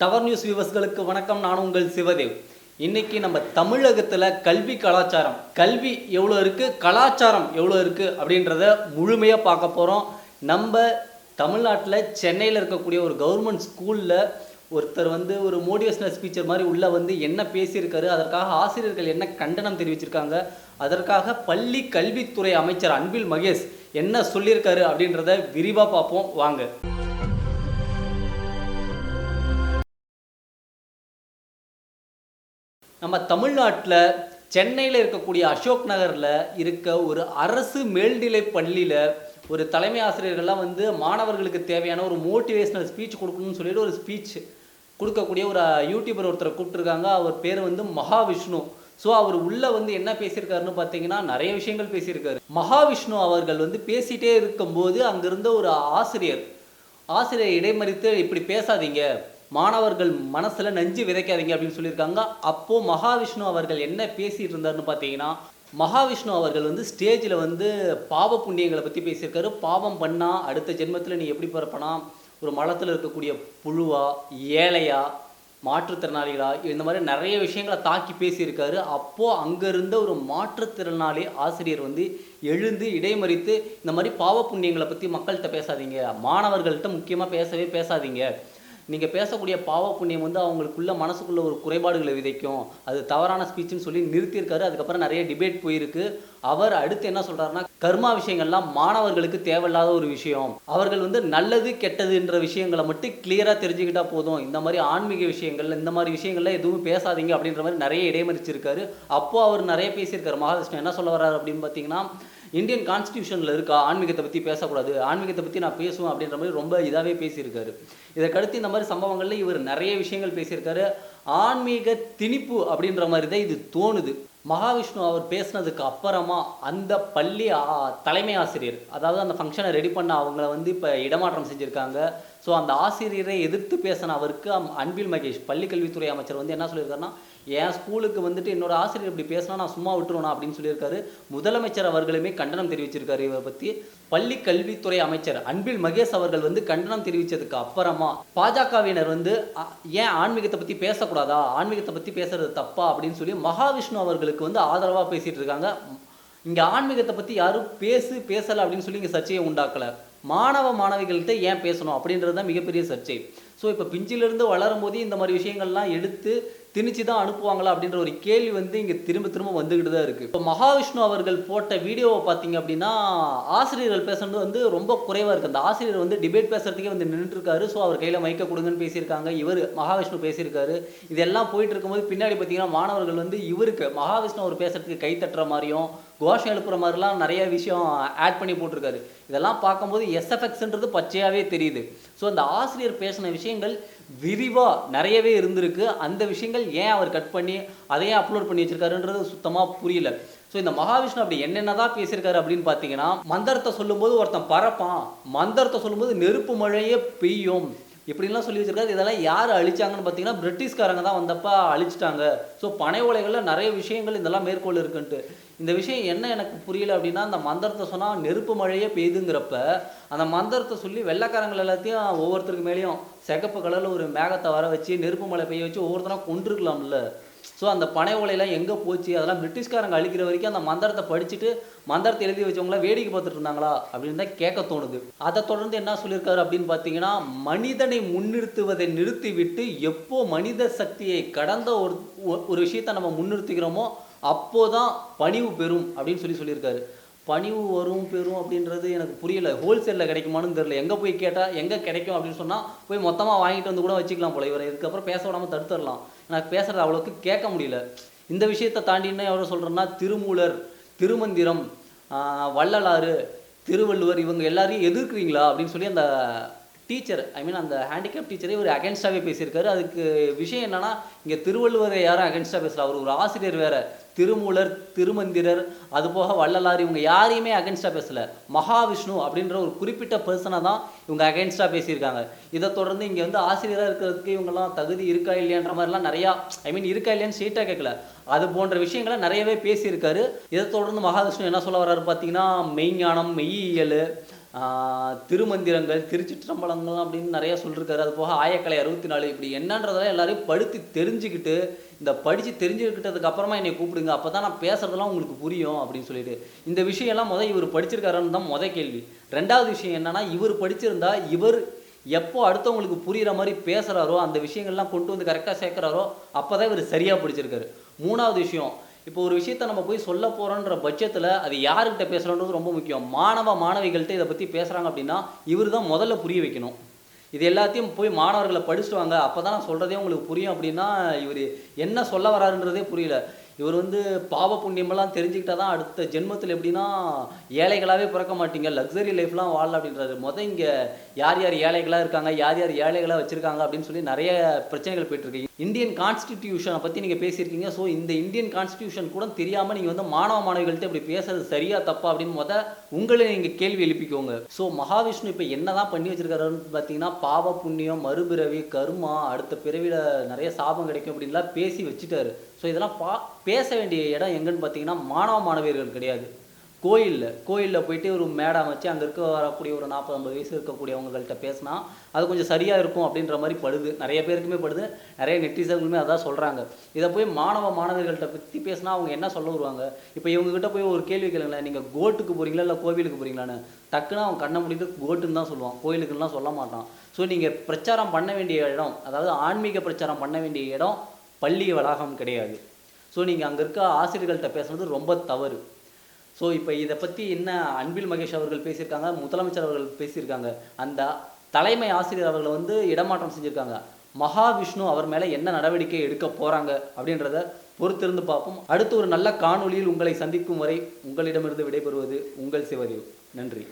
Tower news வியூவர்ஸ்களுக்கு வணக்கம். நான் உங்கள் சிவதேவ். இன்னைக்கு நம்ம தமிழகத்தில் கல்வி கலாச்சாரம். கல்வி எவ்வளோ இருக்குது கலாச்சாரம் எவ்வளோ இருக்குது அப்படின்றத முழுமையாக பார்க்க போகிறோம் நம்ம தமிழ்நாட்டில் சென்னையில் இருக்கக்கூடிய ஒரு கவர்மெண்ட் ஸ்கூலில் ஒருத்தர் வந்து ஒரு மோட்டிவேஷனல் ஸ்பீச்சர் மாதிரி உள்ளே வந்து என்ன பேசியிருக்காரு அதற்காக ஆசிரியர்கள் என்ன கண்டனம் தெரிவிச்சிருக்காங்க அதற்காக பள்ளி கல்வித்துறை அமைச்சர் அன்பில் மகேஷ் என்ன சொல்லியிருக்காரு அப்படின்றத விரிவாக பார்ப்போம். வாங்க. நம்ம தமிழ்நாட்டில் சென்னையில் இருக்கக்கூடிய அசோக் நகரில் இருக்க ஒரு அரசு மேல்நிலை பள்ளியில் ஒரு தலைமை ஆசிரியர்கள்லாம் வந்து மாணவர்களுக்கு தேவையான ஒரு மோட்டிவேஷ்னல் ஸ்பீச் கொடுக்கணும்னு சொல்லிட்டு ஒரு ஸ்பீச் கொடுக்கக்கூடிய ஒரு யூடியூபர் ஒருத்தரை கூப்பிட்டுருக்காங்க. அவர் பேர் வந்து மகாவிஷ்ணு. ஸோ அவர் உள்ளே வந்து என்ன பேசியிருக்காருன்னு பார்த்தீங்கன்னா நிறைய விஷயங்கள் பேசியிருக்காரு. மகாவிஷ்ணு அவர்கள் வந்து பேசிகிட்டே இருக்கும்போது அங்கிருந்த ஒரு ஆசிரியர் ஆசிரியர் இடைமறித்து இப்படி பேசாதீங்க. மாணவர்கள் மனசில் நஞ்சு விதைக்காதீங்க அப்படின்னு சொல்லியிருக்காங்க. அப்போது மகாவிஷ்ணு அவர்கள் என்ன பேசிகிட்டு இருந்தாருன்னு பார்த்தீங்கன்னா மகாவிஷ்ணு அவர்கள் வந்து ஸ்டேஜில் வந்து பாவ புண்ணியங்களை பற்றி பேசியிருக்காரு. பாவம் பண்ணால் அடுத்த ஜென்மத்தில் நீ எப்படி பிறப்பனா? ஒரு மலத்தில் இருக்கக்கூடிய புழுவா ஏழையா மாற்றுத்திறனாளிகளா? இந்த மாதிரி நிறைய விஷயங்களை தாக்கி பேசியிருக்காரு. அப்போது அங்கே இருந்த ஒரு மாற்றுத்திறனாளி ஆசிரியர் வந்து எழுந்து இடைமறித்து இந்த மாதிரி பாவ புண்ணியங்களை பற்றி மக்கள்கிட்ட பேசாதீங்க. மாணவர்கள்ட்ட முக்கியமாக பேசவே பேசாதீங்க. நீங்கள் பேசக்கூடிய பாவ புண்ணியம் வந்து அவங்களுக்குள்ள மனசுக்குள்ள ஒரு குறைபாடுகளை விதைக்கும். அது தவறான ஸ்பீச்சுன்னு சொல்லி நிறுத்தியிருக்காரு. அதுக்கப்புறம் நிறைய டிபேட் போயிருக்கு. அவர் அடுத்து என்ன சொல்கிறாருன்னா கர்மா விஷயங்கள்லாம் மாணவர்களுக்கு தேவையில்லாத ஒரு விஷயம். அவர்கள் வந்து நல்லது கெட்டதுன்ற விஷயங்களை மட்டும் கிளியராக தெரிஞ்சுக்கிட்டா போதும். இந்த மாதிரி ஆன்மீக விஷயங்கள் இந்த மாதிரி விஷயங்கள்ல எதுவும் பேசாதீங்க அப்படின்ற மாதிரி நிறைய இடைமறிச்சிருக்காரு. அப்போ அவர் நிறைய பேசியிருக்காரு. மகாவிஷ்ணு என்ன சொல்ல வர்றாரு அப்படின்னு பார்த்தீங்கன்னா இந்தியன் கான்ஸ்டியூஷனில் இருக்கா? ஆன்மீகத்தை பற்றி பேசக்கூடாது. ஆன்மீகத்தை பற்றி நான் பேசுவேன் அப்படின்ற மாதிரி ரொம்ப இதாகவே பேசியிருக்காரு. இதற்கடுத்து இந்த மாதிரி சம்பவங்களில் இவர் நிறைய விஷயங்கள் பேசியிருக்காரு. ஆன்மீக திணிப்பு அப்படின்ற மாதிரி தான் இது தோணுது. மகாவிஷ்ணு அவர் பேசினதுக்கு அப்புறமா அந்த பள்ளி தலைமை ஆசிரியர் அதாவது அந்த ஃபங்க்ஷனை ரெடி பண்ண அவங்கள வந்து இப்போ இடமாற்றம் செஞ்சுருக்காங்க. ஸோ அந்த ஆசிரியரை எதிர்த்து பேசின அவருக்கு அம்- அன்பில் மகேஷ் பள்ளிக்கல்வித்துறை அமைச்சர் வந்து என்ன சொல்லியிருக்காருன்னா என் ஸ்கூலுக்கு வந்துட்டு என்னோட ஆசிரியர் இப்படி பேசினா நான் சும்மா விட்டுருவேனா? அப்படின்னு சொல்லியிருக்காரு. முதலமைச்சர் அவர்களுமே கண்டனம் தெரிவிச்சிருக்காரு இவரை பற்றி பள்ளி கல்வித்துறை அமைச்சர் அன்பில் மகேஷ் அவர்கள் வந்து கண்டனம் தெரிவித்ததுக்கு அப்புறமா பாஜகவினர் வந்து ஏன் ஆன்மீகத்தை பற்றி பேசக்கூடாதா? ஆன்மீகத்தை பற்றி பேசுறது தப்பா? அப்படின்னு சொல்லி மகாவிஷ்ணு அவர்களுக்கு வந்து ஆதரவாக பேசிகிட்டு இருக்காங்க. இங்கே ஆன்மீகத்தை பற்றி யாரும் பேசு பேசலை அப்படின்னு சொல்லி இங்கே சர்ச்சையை உண்டாக்கலை. மாணவ மாணவிகள்கிட்ட ஏன் பேசணும் அப்படின்றது தான் மிகப்பெரிய சர்ச்சை. ஸோ இப்போ பிஞ்சிலிருந்து வளரும் போதே இந்த மாதிரி விஷயங்கள்லாம் எடுத்து திணிச்சு தான் அனுப்புவாங்களா அப்படின்ற ஒரு கேள்வி வந்து இங்கே திரும்ப திரும்ப வந்துக்கிட்டு தான் இருக்குது இப்போ மகாவிஷ்ணு அவர்கள் போட்ட வீடியோவை பார்த்தீங்க அப்படின்னா ஆசிரியர்கள் பேசுறது வந்து ரொம்ப குறைவாக இருக்குது அந்த ஆசிரியர் வந்து டிபேட் பேசுறதுக்கே வந்து நின்றுருக்காரு ஸோ அவர் கையில் மைக்க கொடுங்கன்னு பேசியிருக்காங்க. இவர் மகாவிஷ்ணு பேசியிருக்காரு. இதெல்லாம் போயிட்டு இருக்கும்போது பின்னாடி பார்த்தீங்கன்னா மாணவர்கள் வந்து இவருக்கு மகாவிஷ்ணு அவர் பேசுறதுக்கு கை தட்டுற மாதிரியும் கோஷம் எழுப்புற மாதிரிலாம் நிறைய விஷயம் ஆட் பண்ணி போட்டிருக்காரு. இதெல்லாம் பார்க்கும்போது எஸ்எஃப்எக்ஸ்ன்றது பச்சையாகவே தெரியுது. ஸோ அந்த ஆசிரியர் பேசின விஷயங்கள் விரிவாக நிறையவே இருந்திருக்கு. அந்த விஷயங்கள் ஏன் அவர் கட் பண்ணி அதையே அப்லோட் பண்ணி வச்சிருக்காருன்றது சுத்தமாக புரியல. ஸோ இந்த மகாவிஷ்ணு அப்படி என்னென்னதான் பேசியிருக்காரு அப்படின்னு பார்த்தீங்கன்னா மந்திரத்தை சொல்லும்போது ஒருத்தன் பறப்பான். மந்திரத்தை சொல்லும்போது நெருப்பு மழையே பெய்யும். இப்படின்லாம் சொல்லி வச்சிருக்காரு. இதெல்லாம் யார் அழிச்சாங்கன்னு பார்த்தீங்கன்னா பிரிட்டிஷ்காரங்க தான் வந்தப்போ அழிச்சிட்டாங்க. ஸோ பனை ஓலைகளில் நிறைய விஷயங்கள் இதெல்லாம் மேற்கோள் இருக்குன்ட்டு. இந்த விஷயம் என்ன எனக்கு புரியல அப்படின்னா அந்த மந்திரத்தை சொன்னால் நெருப்பு மழையே பெய்யுதுங்கிறப்ப அந்த மந்திரத்தை சொல்லி வெள்ளைக்காரங்கள் எல்லாத்தையும் ஒவ்வொருத்தருக்கு மேலேயும் சிகப்பு கலரில் ஒரு மேகத்தை வர வச்சு நெருப்பு மழை பெய்ய வச்சு ஒவ்வொருத்தரும் கொண்டிருக்கலாம்ல ஸோ அந்த பனை ஓலையெல்லாம் எங்கே போச்சு? அதெல்லாம் பிரிட்டிஷ்காரங்க அழிக்கிற வரைக்கும் அந்த மந்திரத்தை படிச்சுட்டு மந்திரத்தை எழுதி வச்சவங்கள வேடிக்கை பார்த்துட்டு இருந்தாங்களா? அப்படின்னு தான் கேட்க தோணுது. அதை தொடர்ந்து என்ன சொல்லியிருக்காரு அப்படின்னு பார்த்தீங்கன்னா மனிதனை முன்னிறுத்துவதை நிறுத்திவிட்டு எப்போ மனித சக்தியை கடந்த ஒரு ஒரு விஷயத்தை நம்ம முன்னிறுத்துகிறோமோ அப்போதான் பணிவு பெறும் அப்படின்னு சொல்லி சொல்லியிருக்காரு. பணிவு வரும் பெறும் அப்படின்றது எனக்கு புரியல. ஹோல்சேலில் கிடைக்குமான்னு தெரியல. எங்கே போய் கேட்டால் எங்கே கிடைக்கும் அப்படின்னு சொன்னால் போய் மொத்தமாக வாங்கிட்டு வந்து கூட வச்சுக்கலாம் போல. இவரை இதுக்கப்புறம் பேச விடாமல் தடுத்துடலாம். எனக்கு பேசுகிறது அவ்வளோக்கு கேட்க முடியல. இந்த விஷயத்தை தாண்டின்னு எவ்வளோ சொல்கிறேன்னா திருமூலர் திருமந்திரம் வள்ளலாறு திருவள்ளுவர் இவங்க எல்லாரையும் எதிர்க்கிறீங்களா அப்படின்னு சொல்லி அந்த டீச்சர் ஐ மீன் அந்த ஹேண்டிகேப் டீச்சரே ஒரு அகேன்ஸ்டாகவே பேசியிருக்காரு. அதுக்கு விஷயம் என்னன்னா இங்கே திருவள்ளுவரை யாரும் அகேன்ஸ்டாக பேசல. அவர் ஒரு ஆசிரியர் வேற. திருமூலர் திருமந்திரர் அதுபோக வள்ளலார் இவங்க யாரையுமே அகேன்ஸ்டாக பேசல. மகாவிஷ்ணு அப்படின்ற ஒரு குறிப்பிட்ட பர்சனை தான் இவங்க அகேன்ஸ்டாக பேசியிருக்காங்க. இதை தொடர்ந்து இங்கே வந்து ஆசிரியராக இருக்கிறதுக்கு இவங்கெல்லாம் தகுதி இருக்கா இல்லையான்ற மாதிரிலாம் நிறையா ஐ மீன் இருக்கா இல்லையான்னு ஸ்ட்ரெயிட்டாக கேட்கல அது போன்ற விஷயங்களை நிறையவே பேசியிருக்காரு. இதை தொடர்ந்து மகாவிஷ்ணு என்ன சொல்ல வர்றாரு பார்த்தீங்கன்னா மெய்ஞானம் மெய்யியல் திருமந்திரங்கள் திருச்சிற்றம்பலங்கள் அப்படின்னு நிறைய சொல்லியிருக்காரு அது போக ஆயக்கலை அறுபத்தி நாலு இப்படி என்னன்றதெல்லாம் எல்லாரையும் படித்து தெரிஞ்சுக்கிட்டு இந்த படித்து தெரிஞ்சுக்கிட்டதுக்கு அப்புறமா என்னை கூப்பிடுங்க. அப்போ தான் நான் பேசுறதெல்லாம் உங்களுக்கு புரியும் அப்படின்னு சொல்லிட்டு. இந்த விஷயம்லாம் முதல் இவர் படிச்சிருக்காருன்னு தான் முத கேள்வி. ரெண்டாவது விஷயம் என்னன்னா இவர் படிச்சிருந்தா இவர் எப்போ அடுத்தவங்களுக்கு புரிகிற மாதிரி பேசுகிறாரோ அந்த விஷயங்கள்லாம் கொண்டு வந்து கரெக்டாக சேர்க்குறாரோ அப்போ தான் இவர் சரியாக படிச்சிருக்காரு. மூணாவது விஷயம் இப்போ ஒரு விஷயத்த நம்ம போய் சொல்ல போகிறோன்ற பட்சத்தில் அது யாருக்கிட்ட பேசுகிறோன்றது ரொம்ப முக்கியம். மாணவ மாணவிகள்கிட்ட இதை பற்றி பேசுகிறாங்க அப்படின்னா இவர் தான் முதல்ல புரிய வைக்கணும். இது எல்லாத்தையும் போய் மாணவர்களை படிச்சுட்டு வாங்க. அப்போ தான் நான் சொல்கிறதே உங்களுக்கு புரியும் அப்படின்னா இவர் என்ன சொல்ல வராருன்றதே புரியல. இவர் வந்து பாவ புண்ணியமெல்லாம் தெரிஞ்சுக்கிட்டா தான் அடுத்த ஜென்மத்தில் எப்படின்னா ஏழைகளாகவே பிறக்க மாட்டீங்க. லக்ஸரி லைஃப்லாம் வாழல அப்படின்றாரு. மொதல் இங்கே யார் யார் ஏழைகளாக இருக்காங்க யார் யார் ஏழைகளாக வச்சுருக்காங்க அப்படின்னு சொல்லி நிறைய பிரச்சனைகள் போயிட்டுருக்கு இந்தியன் கான்ஸ்டிடியூஷனை பற்றி நீங்கள் பேசியிருக்கீங்க. ஸோ இந்த இந்தியன் கான்ஸ்டிடியூஷன் கூட தெரியாமல் நீங்கள் வந்து மாணவ மாணவிகள்கிட்ட இப்படி பேசுறது சரியா தப்பா அப்படின்னு முத உங்களை நீங்கள் கேள்வி எழுப்பிக்கோங்க. ஸோ மகாவிஷ்ணு இப்போ என்னதான் பண்ணி வச்சிருக்காருன்னு பார்த்தீங்கன்னா பாவ புண்ணியம் மறுபிறவி கருமா அடுத்த பிறவியில் நிறைய சாபம் கிடைக்கும் அப்படின்லாம் பேசி வச்சுட்டாரு. ஸோ இதெல்லாம் பா பேச வேண்டிய இடம் எங்கன்னு பார்த்தீங்கன்னா மாணவ மாணவியர்கள் கிடையாது. கோயிலில் கோயிலில் போயிட்டு ஒரு மேடை வச்சு அங்கே இருக்க வரக்கூடிய ஒரு நாற்பது ஐம்பது வயசு இருக்கக்கூடியவங்கள்ட்ட பேசினா அது கொஞ்சம் சரியாக இருக்கும் அப்படின்ற மாதிரி படுது. நிறைய பேருக்குமே படுது. நிறைய நெட்டிசர்களுமே அதான் சொல்கிறாங்க இதை போய் மாணவ மாணவர்கள்ட்ட பற்றி பேசினா அவங்க என்ன சொல்ல வருவாங்க? இப்போ இவங்ககிட்ட போய் ஒரு கேள்வி கேளுங்களேன். நீங்கள் கோட்டுக்கு போகிறீங்களா இல்லை கோவிலுக்கு போகிறீங்களான்னு டக்குன்னு அவன் கண்ணை முடிந்து கோட்டுன்னு தான் சொல்லுவான். கோயிலுக்குலாம் சொல்ல மாட்டான். ஸோ நீங்கள் பிரச்சாரம் பண்ண வேண்டிய இடம் அதாவது ஆன்மீக பிரச்சாரம் பண்ண வேண்டிய இடம் பள்ளி வளாகம் கிடையாது. ஸோ நீங்கள் அங்கே இருக்க ஆசிரியர்கள்ட்ட பேசுனது ரொம்ப தவறு. ஸோ இப்போ இதை பற்றி என்ன அன்பில் மகேஷ் அவர்கள் பேசியிருக்காங்க முதலமைச்சர் அவர்கள் பேசியிருக்காங்க அந்த தலைமை ஆசிரியர் அவர்களை வந்து இடமாற்றம் செஞ்சுருக்காங்க. மகாவிஷ்ணு அவர் மேலே என்ன நடவடிக்கை எடுக்க போகிறாங்க அப்படின்றத பொறுத்திருந்து பார்ப்போம். அடுத்து ஒரு நல்ல காணொளியில் உங்களை சந்திக்கும் வரை உங்களிடமிருந்து விடைபெறுவது உங்கள் சிவதேவ். நன்றி.